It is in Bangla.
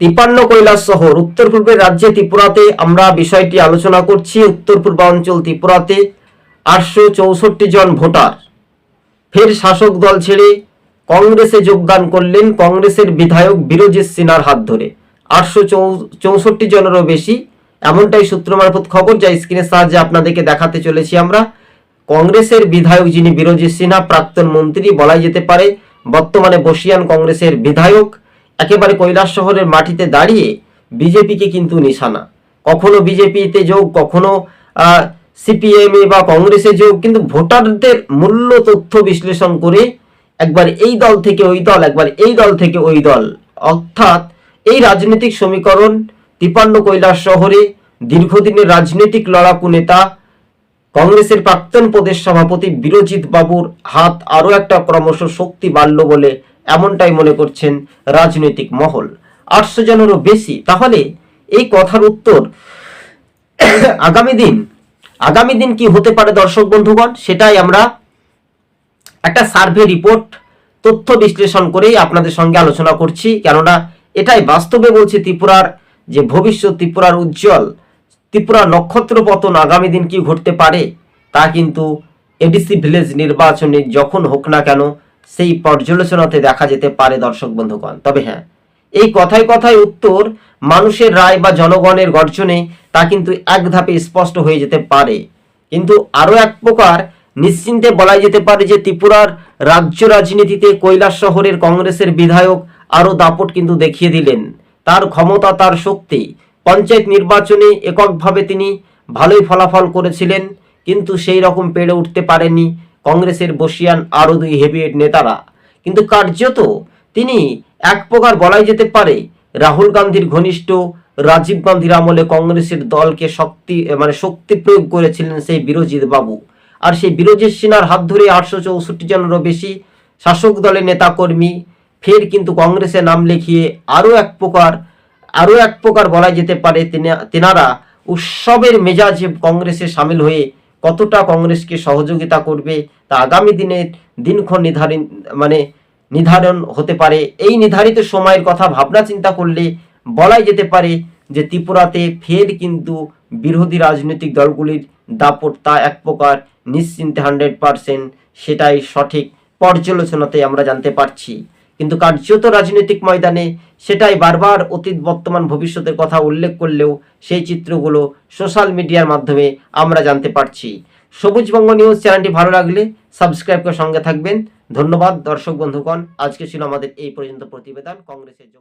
তিপান্ন কৈলাস শহর, উত্তর পূর্বের রাজ্যে ত্রিপুরাতে আমরা বিষয়টি আলোচনা করছি। উত্তর পূর্বাঞ্চল ত্রিপুরাতে আটশো চৌষট্টি জন ভোটার। ফের শাসক দল ছেড়ে কংগ্রেসে যোগদান করলেন কংগ্রেসের বিধায়ক বিরোজিৎ সিনহার হাত ধরে। আটশো চৌষট্টি জনেরও বেশি। এমনটাই সূত্র মারফত খবর, যা স্ক্রিনের সাহায্যে আপনাদেরকে দেখাতে চলেছি আমরা। কংগ্রেসের বিধায়ক যিনি বিরোজিৎ সিনহা, প্রাক্তন মন্ত্রী বলাই যেতে পারে, বর্তমানে বসিয়ান কংগ্রেসের বিধায়ক। একেবারে কৈলাস শহরের মাটিতে দাঁড়িয়ে বিজেপিকে কিন্তু নিশানা। কখনো বিজেপিতে যোগ, কখনো সিপিএম বা কংগ্রেসে যোগ, কিন্তু ভোটারদের মূল্য তথ্য বিশ্লেষণ করে একবার এই দল থেকে ওই দল, একবার এই দল থেকে ওই দল। অর্থাৎ এই রাজনৈতিক সমীকরণ তিপান্ন কৈলাস শহরে দীর্ঘদিনের রাজনৈতিক লড়াকু নেতা, কংগ্রেসের প্রাক্তন প্রদেশ সভাপতি বিরোজিৎ বাবুর হাত আরও একটা ক্রমশ শক্তি বাড়ল বলে এমনটাই মনে করছেন রাজনৈতিক মহল। আটশো জনেরও বেশি। তাহলে এই কথার উত্তর আগামী দিন আগামী দিন কি হতে পারে দর্শক বন্ধুগণ? সেটাই আমরা একটা সার্ভে রিপোর্ট, তথ্য বিশ্লেষণ করেই আপনাদের সঙ্গে আলোচনা করছি। কেননা এটাই বাস্তবে বলছি ত্রিপুরার যে ভবিষ্যৎ, ত্রিপুরার উজ্জ্বল, ত্রিপুরা নক্ষত্র পতন আগামী দিন কি ঘটতে পারে, তা কিন্তু এডিসি ভিলেজ নির্বাচনে যখন হোক না কেন সেই পর্যালোচনাতে দেখা যেতে পারে, দর্শক বন্ধুগণ। তবে হ্যাঁ এই কথায় কথায় উত্তর মানুষের রায় বা জনগণের গর্জনে তা কিন্তু এক ধাপে স্পষ্ট হয়ে যেতে পারে। কিন্তু আরও এক প্রকার নিশ্চিন্তে বলা যেতে পারে যে, ত্রিপুরার রাজ্য রাজনীতিতে কৈলাস শহরের কংগ্রেসের বিধায়ক আরও দাপট কিন্তু দেখিয়ে দিলেন। তার ক্ষমতা, তার শক্তি, পঞ্চায়েত নির্বাচনে এককভাবে তিনি ভালোই ফলাফল করেছিলেন, কিন্তু সেই রকম পেরে উঠতে পারেননি কংগ্রেসের বসিয়ান আরও দুই হেভিওয়েট নেতারা। কিন্তু কার্যত তিনি এক প্রকার বলাই যেতে পারে রাহুল গান্ধীর ঘনিষ্ঠ, রাজীব গান্ধীর আমলে কংগ্রেসের দলকে শক্তি মানে শক্তি প্রয়োগ করেছিলেন সেই বিরোজিৎ বাবু। আর সেই বিরোজিৎ সিনহার হাত ধরে আটশো চৌষট্টি জনেরও বেশি শাসক দলের নেতাকর্মী ফের কিন্তু কংগ্রেসে নাম লিখিয়ে আরও এক প্রকার, আরও এক প্রকার বলা যেতে পারে তেনা- তেনারা উৎসবের মেজাজে কংগ্রেসে সামিল হয়ে কতটা কংগ্রেসকে সহযোগিতা করবে তা আগামী দিনের দিনক্ষণ নির্ধারণ মানে নির্ধারণ হতে পারে। এই নির্ধারিত সময়ের কথা ভাবনা চিন্তা করলে বলাই যেতে পারে যে ত্রিপুরাতে ফের কিন্তু বিরোধী রাজনৈতিক দলগুলির দাপট তা এক প্রকার নিশ্চিন্তে হান্ড্রেড পারসেন্ট সেটাই সঠিক পর্যালোচনাতে আমরা জানতে পারছি। কিন্তু কার্যত রাজনৈতিক ময়দানে সেটাই বারবার অতীত বর্তমান ভবিষ্যতের কথা উল্লেখ করলেও সেই চিত্রগুলো সোশ্যাল মিডিয়ার মাধ্যমে আমরা জানতে পারছি। সবুজবঙ্গ নিউজ চ্যানেলটি ভালো লাগলে সাবস্ক্রাইব করে সঙ্গে থাকবেন। ধন্যবাদ, দর্শক বন্ধুগণ। আজকে ছিল আমাদের এই পর্যন্ত প্রতিবেদন। কংগ্রেসের যোগদান